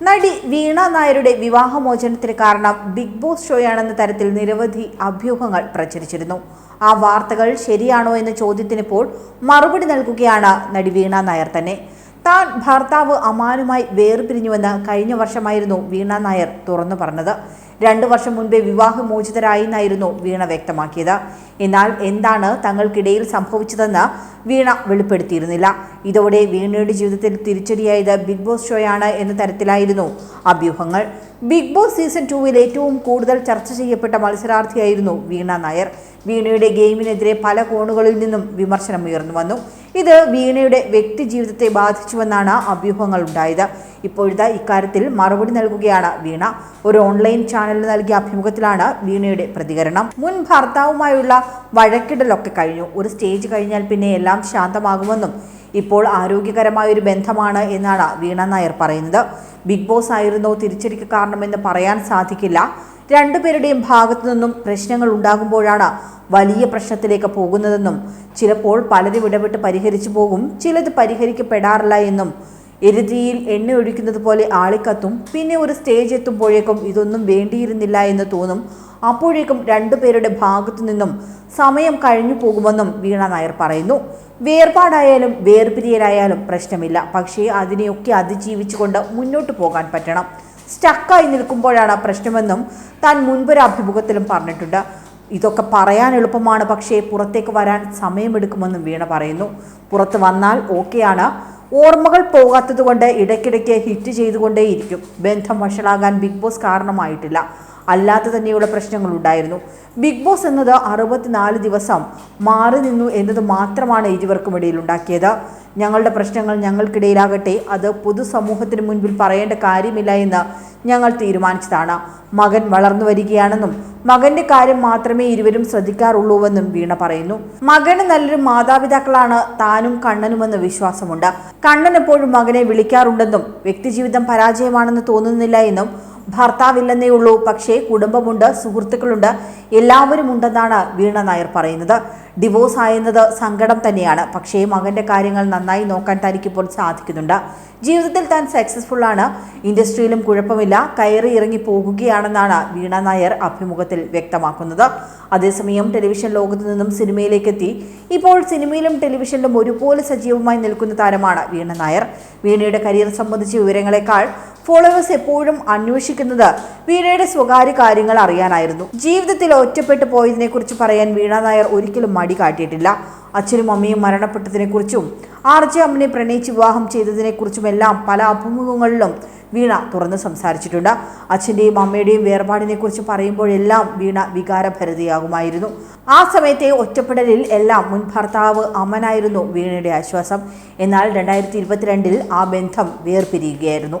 നടി വീണ നായരുടെ വിവാഹമോചനത്തിന് കാരണം ബിഗ് ബോസ് ഷോയാണെന്ന തരത്തിൽ നിരവധി അഭ്യൂഹങ്ങൾ പ്രചരിച്ചിരുന്നു. ആ വാർത്തകൾ ശരിയാണോ എന്ന ചോദ്യത്തിനിപ്പോൾ മറുപടി നൽകുകയാണ് നടി വീണ നായർ തന്നെ. താൻ ഭർത്താവ് അമാനുമായി വേർപിരിഞ്ഞുവെന്ന് കഴിഞ്ഞ വർഷമായിരുന്നു വീണ നായർ തുറന്നു പറഞ്ഞത്. രണ്ടു വർഷം മുൻപേ വിവാഹമോചിതരായി എന്നായിരുന്നു വീണ വ്യക്തമാക്കിയത്. എന്നാൽ എന്താണ് തങ്ങൾക്കിടയിൽ സംഭവിച്ചതെന്ന് വീണ വെളിപ്പെടുത്തിയിരുന്നില്ല. ഇതോടെ വീണയുടെ ജീവിതത്തിൽ തിരിച്ചടിയായത് ബിഗ് ബോസ് ഷോയാണ് എന്ന തരത്തിലായിരുന്നു അഭ്യൂഹങ്ങൾ. ബിഗ് ബോസ് സീസൺ ടൂവിൽ ഏറ്റവും കൂടുതൽ ചർച്ച ചെയ്യപ്പെട്ട മത്സരാർത്ഥിയായിരുന്നു വീണ നായർ. വീണയുടെ ഗെയിമിനെതിരെ പല കോണുകളിൽ നിന്നും വിമർശനം ഉയർന്നു വന്നു. ഇത് വീണയുടെ വ്യക്തി ജീവിതത്തെ ബാധിച്ചുവെന്നാണ് അഭ്യൂഹങ്ങൾ ഉണ്ടായത്. ഇപ്പോഴത്തെ ഇക്കാര്യത്തിൽ മറുപടി നൽകുകയാണ് വീണ. ഒരു ഓൺലൈൻ ചാനലിന് നൽകിയ അഭിമുഖത്തിലാണ് വീണയുടെ പ്രതികരണം. മുൻ ഭർത്താവുമായുള്ള വഴക്കിടലൊക്കെ കഴിഞ്ഞു. ഒരു സ്റ്റേജ് കഴിഞ്ഞാൽ പിന്നെ എല്ലാം ശാന്തമാകുമെന്നും ഇപ്പോൾ ആരോഗ്യകരമായ ഒരു ബന്ധമാണ് എന്നാണ് വീണ നായർ പറയുന്നത്. ബിഗ് ബോസ് ആയിരുന്നോ തിരിച്ചടിക്ക് കാരണമെന്ന് പറയാൻ സാധിക്കില്ല. രണ്ടുപേരുടെയും ഭാഗത്തു നിന്നും പ്രശ്നങ്ങൾ ഉണ്ടാകുമ്പോഴാണ് വലിയ പ്രശ്നത്തിലേക്ക് പോകുന്നതെന്നും ചിലപ്പോൾ പലരും ഇടപെട്ട് പരിഹരിച്ചു പോകും ചിലത് പരിഹരിക്കപ്പെടാറില്ല എന്നും. എരുതിയിൽ എണ്ണ ഒഴിക്കുന്നത് പോലെ ആളിക്കത്തും പിന്നെ ഒരു സ്റ്റേജ് എത്തുമ്പോഴേക്കും ഇതൊന്നും വേണ്ടിയിരുന്നില്ല എന്ന് തോന്നും. അപ്പോഴേക്കും രണ്ടുപേരുടെ ഭാഗത്തു നിന്നും സമയം കഴിഞ്ഞു പോകുമെന്നും വീണ നായർ പറയുന്നു. വേർപാടായാലും വേർപിരിയലായാലും പ്രശ്നമില്ല. പക്ഷേ അതിനെയൊക്കെ അതിജീവിച്ചുകൊണ്ട് മുന്നോട്ട് പോകാൻ പറ്റണം. സ്റ്റക്കായി നിൽക്കുമ്പോഴാണ് പ്രശ്നമെന്നും താൻ മുൻപൊരു അഭിമുഖത്തിലും പറഞ്ഞിട്ടുണ്ട്. ഇതൊക്കെ പറയാൻ എളുപ്പമാണ് പക്ഷേ പുറത്തേക്ക് വരാൻ സമയമെടുക്കുമെന്നും വീണ പറയുന്നു. പുറത്ത് വന്നാൽ ഓക്കെയാണ്. ഓർമ്മകൾ പോകാത്തതുകൊണ്ട് ഇടയ്ക്കിടയ്ക്ക് ഹിറ്റ് ചെയ്തുകൊണ്ടേയിരിക്കും. ബന്ധം വഷളാകാൻ ബിഗ് ബോസ് കാരണമായിട്ടില്ല. അല്ലാതെ തന്നെയുള്ള പ്രശ്നങ്ങളുണ്ടായിരുന്നു ബിഗ് ബോസ് എന്നത് അറുപത്തിനാല് ദിവസം മാറി നിന്നു എന്നത് മാത്രമാണ് ഇരുവർക്കും ഇടയിൽ ഉണ്ടാക്കിയത്. ഞങ്ങളുടെ പ്രശ്നങ്ങൾ ഞങ്ങൾക്കിടയിലാകട്ടെ അത് പൊതുസമൂഹത്തിന് മുൻപിൽ പറയേണ്ട കാര്യമില്ല എന്ന് ഞങ്ങൾ തീരുമാനിച്ചതാണ്. മകൻ വളർന്നു വരികയാണെന്നും മകന്റെ കാര്യം മാത്രമേ ഇരുവരും ശ്രദ്ധിക്കാറുള്ളൂവെന്നും വീണ പറയുന്നു. മകന് നല്ലൊരു മാതാപിതാക്കളാണ് താനും കണ്ണനുമെന്ന് വിശ്വാസമുണ്ട്. കണ്ണൻ എപ്പോഴും മകനെ വിളിക്കാറുണ്ടെന്നും വ്യക്തിജീവിതം പരാജയമാണെന്ന് തോന്നുന്നില്ല എന്നും ഭർത്താവില്ലെന്നേ ഉള്ളൂ പക്ഷേ കുടുംബമുണ്ട് സുഹൃത്തുക്കളുണ്ട് എല്ലാവരും ഉണ്ടെന്നാണ് വീണ നായർ പറയുന്നത്. ഡിവോഴ്സ് ആയെന്നത് സങ്കടം തന്നെയാണ്. പക്ഷേ മകന്റെ കാര്യങ്ങൾ നന്നായി നോക്കാൻ തനിക്കിപ്പോൾ സാധിക്കുന്നുണ്ട്. ജീവിതത്തിൽ താൻ സക്സസ്ഫുൾ ആണ്. ഇൻഡസ്ട്രിയിലും കുഴപ്പമില്ല. കയറി ഇറങ്ങി പോകുകയാണെന്നാണ് വീണ നായർ അഭിമുഖത്തിൽ വ്യക്തമാക്കുന്നത്. അതേസമയം ടെലിവിഷൻ ലോകത്തു നിന്നും സിനിമയിലേക്ക് എത്തി. ഇപ്പോൾ സിനിമയിലും ടെലിവിഷനിലും ഒരുപോലെ സജീവമായി നിൽക്കുന്ന താരമാണ് വീണ നായർ. വീണയുടെ കരിയർ സംബന്ധിച്ച വിവരങ്ങളെക്കാൾ ഫോളോവേഴ്സ് എപ്പോഴും അന്വേഷിക്കുന്നത് വീണയുടെ സ്വകാര്യ കാര്യങ്ങൾ അറിയാനായിരുന്നു. ജീവിതത്തിൽ ഒറ്റപ്പെട്ടു പോയതിനെ കുറിച്ച് പറയാൻ വീണ നായർ ഒരിക്കലും മടി കാട്ടിയിട്ടില്ല. അച്ഛനും അമ്മയും മരണപ്പെട്ടതിനെക്കുറിച്ചും കുറിച്ചും ജെ അമ്മനെ പ്രണയിച്ച് വിവാഹം ചെയ്തതിനെക്കുറിച്ചുമെല്ലാം പല അഭിമുഖങ്ങളിലും വീണ തുറന്ന് സംസാരിച്ചിട്ടുണ്ട്. അച്ഛന്റെയും അമ്മയുടെയും വേർപാടിനെക്കുറിച്ച് പറയുമ്പോഴെല്ലാം വീണ വികാരഭരിതയാകുമായിരുന്നു. ആ സമയത്തെ ഒറ്റപ്പെടലിൽ എല്ലാം മുൻ ഭർത്താവ് അമ്മനായിരുന്നു വീണയുടെ ആശ്വാസം. എന്നാൽ രണ്ടായിരത്തി ഇരുപത്തിരണ്ടിൽ ആ ബന്ധം വേർപിരിയുകയായിരുന്നു.